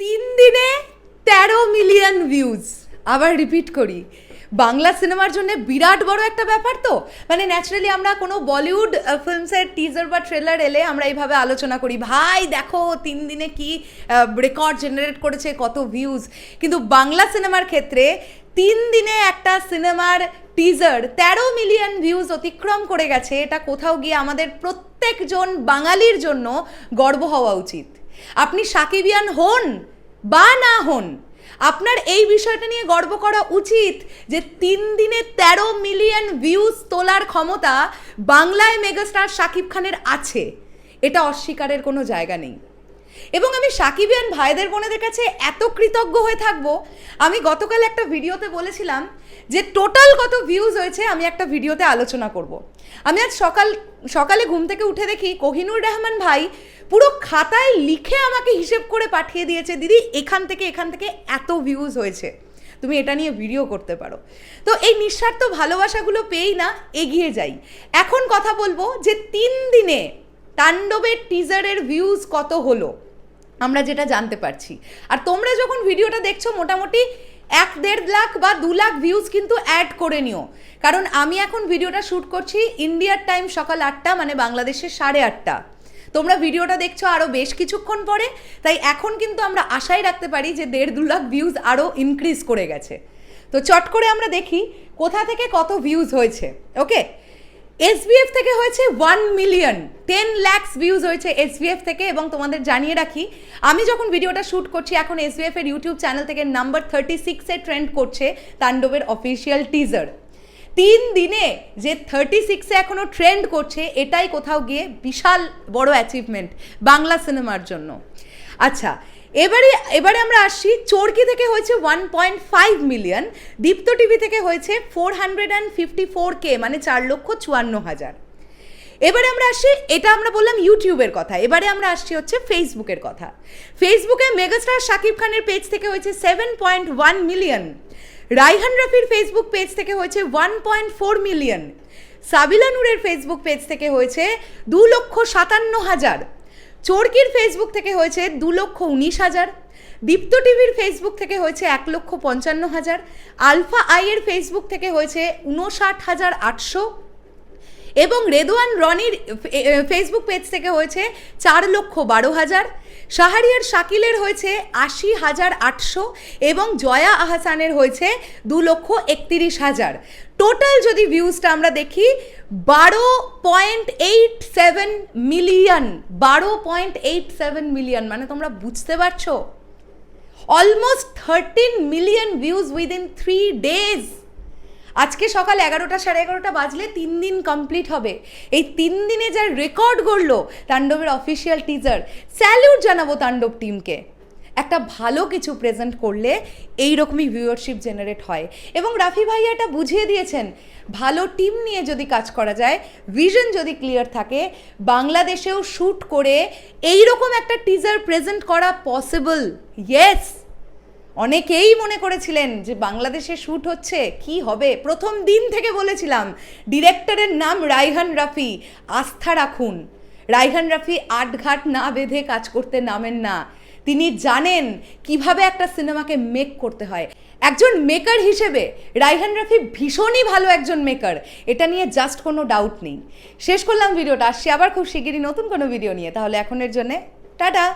তিন দিনে তেরো মিলিয়ন ভিউজ আবার রিপিট করি, বাংলা সিনেমার জন্য বিরাট বড় একটা ব্যাপার তো? মানে ন্যাচারালি আমরা কোনো বলিউড ফিল্মসের টিজার বা ট্রেলার এলে আমরা এইভাবে আলোচনা করি, ভাই, দেখো তিন দিনে কি রেকর্ড জেনারেট করেছে, কত ভিউজ কিন্তু বাংলা সিনেমার ক্ষেত্রে তিন দিনে একটা সিনেমার টিজার তেরো মিলিয়ন ভিউজ অতিক্রম করে গেছে, এটা কোথাও গিয়ে আমাদের প্রত্যেকজন বাঙালির জন্য গর্ব হওয়া উচিত। আপনি সাকিবিয়ান হন বা না হন, আপনার এই বিষয়টা নিয়ে গর্ব করা উচিত যে তিন দিনে তেরো মিলিয়ন ভিউজ তোলার ক্ষমতা বাংলায় মেগাস্টার শাকিব খানের আছে। এটা অস্বীকারের কোনো জায়গা নেই। এবং আমি সাকিবিয়ান ভাইদের বোনেদের কাছে এত কৃতজ্ঞ হয়ে থাকব। আমি গতকাল একটা ভিডিওতে বলেছিলাম যে টোটাল কত ভিউজ হয়েছে আমি একটা ভিডিওতে আলোচনা করব। আমি আজ সকাল, সকালে ঘুম থেকে উঠে দেখি কোহিনুর রহমান ভাই পুরো খাতায় লিখে আমাকে হিসেব করে পাঠিয়ে দিয়েছে, দিদি, এখান থেকে এখান থেকে এত ভিউজ হয়েছে। তুমি এটা নিয়ে ভিডিও করতে পারো। তো এই নিঃস্বার্থ ভালোবাসাগুলো পেয়েই না এগিয়ে যাই। এখন কথা বলব যে তিন দিনে তাণ্ডবের টিজারের ভিউজ কত হলো? আমরা যেটা জানতে পারছি। আর তোমরা যখন ভিডিওটা দেখছ, মোটামুটি এক দেড় লাখ বা দু লাখ ভিউজ কিন্তু অ্যাড করে নিও। কারণ আমি এখন ভিডিওটা শ্যুট করছি ইন্ডিয়ার টাইম সকাল আটটা মানে বাংলাদেশের সাড়ে আটটা। তোমরা ভিডিওটা দেখছ আরও বেশ কিছুক্ষণ পরে, তাই এখন কিন্তু আমরা আশাই রাখতে পারি যে দেড় দু লাখ ভিউজ আরও ইনক্রিজ করে গেছে। তো চট করে আমরা দেখি কোথা থেকে কত ভিউজ হয়েছে ওকে এসবিএফ থেকে হয়েছে one million ten lakhs views হয়েছে এসবিএফ থেকে এবং তোমাদের জানিয়ে রাখি, আমি যখন ভিডিওটা শ্যুট করছি, এখন এসবিএফ এর ইউটিউব চ্যানেল থেকে নাম্বার থার্টি সিক্সে ট্রেন্ড করছে তাণ্ডবের অফিসিয়াল টিজার তিন দিনে যে থার্টি সিক্সে এখনও ট্রেন্ড করছে, এটাই কোথাও গিয়ে বিশাল বড় অ্যাচিভমেন্ট বাংলা সিনেমার জন্য। আচ্ছা এবারে এবারে আমরা আসছি, চরকি থেকে হয়েছে one point five million Deepto TV থেকে হয়েছে four hundred and fifty four K মানে চার লক্ষ চুয়ান্ন হাজার। এবারে আমরা আসি এটা আমরা বললাম ইউটিউবের কথা, এবারে আমরা আসছি হচ্ছে ফেসবুকের কথা। ফেসবুকে মেগাস্টার শাকিব খানের পেজ থেকে হয়েছে seven point one million Raihan রাফির ফেসবুক পেজ থেকে হয়েছে one point four million Sabila নূরের ফেসবুক পেজ থেকে হয়েছে দু লক্ষ সাতান্ন হাজার। চরকির ফেসবুক থেকে হয়েছে দু লক্ষ উনিশ হাজার, দীপ্ত টিভির ফেসবুক থেকে হয়েছে এক লক্ষ পঞ্চান্ন হাজার, আলফা আইয়ের ফেসবুক থেকে হয়েছে উনষাট হাজার আটশো এবং রেদওয়ান রনির ফেসবুক পেজ থেকে হয়েছে চার লক্ষ বারো হাজার, শাহরিয়ার শাকিলের হয়েছে আশি হাজার আটশো এবং জয়া আহসানের হয়েছে দু লক্ষ একতিরিশ হাজার। টোটাল যদি ভিউজটা আমরা দেখি, বারো পয়েন্ট এইট সেভেন মিলিয়ন বারো পয়েন্ট এইট সেভেন মিলিয়ন মানে তোমরা বুঝতে পারছ? Almost thirteen million views within three days আজকে সকাল এগারোটা, সাড়ে এগারোটা বাজলে তিন দিন কমপ্লিট হবে। এই তিন দিনে যা রেকর্ড করল তাণ্ডবের অফিসিয়াল টিজার স্যালিউট জানাব তাণ্ডব টিমকে একটা ভালো কিছু প্রেজেন্ট করলে এই রকমই ভিউয়ারশিপ জেনারেট হয়। এবং রাফি ভাইয়া এটা বুঝিয়ে দিয়েছেন, ভালো টিম নিয়ে যদি কাজ করা যায় ভিশন যদি ক্লিয়ার থাকে, বাংলাদেশেও শ্যুট করে এই রকম একটা টিজার প্রেজেন্ট করা পসিবল ইয়েস অনেকেই মনে করেছিলেন যে বাংলাদেশে শ্যুট হচ্ছে, কি হবে? প্রথম দিন থেকে বলেছিলাম ডিরেক্টরের নাম রাইহান রাফি, আস্থা রাখুন। রাইহান রাফি আটঘাট না বেঁধে কাজ করতে নামেন না। তিনি জানেন কীভাবে একটা সিনেমাকে মেক করতে হয়। একজন মেকার হিসেবে রাইহান রাফি ভীষণই ভালো একজন মেকার এটা নিয়ে জাস্ট কোনো ডাউট নেই। শেষ করলাম ভিডিওটা, আসছি আবার খুব শিগগিরই নতুন কোনো ভিডিও নিয়ে, তাহলে এখনের জন্যে টাটা।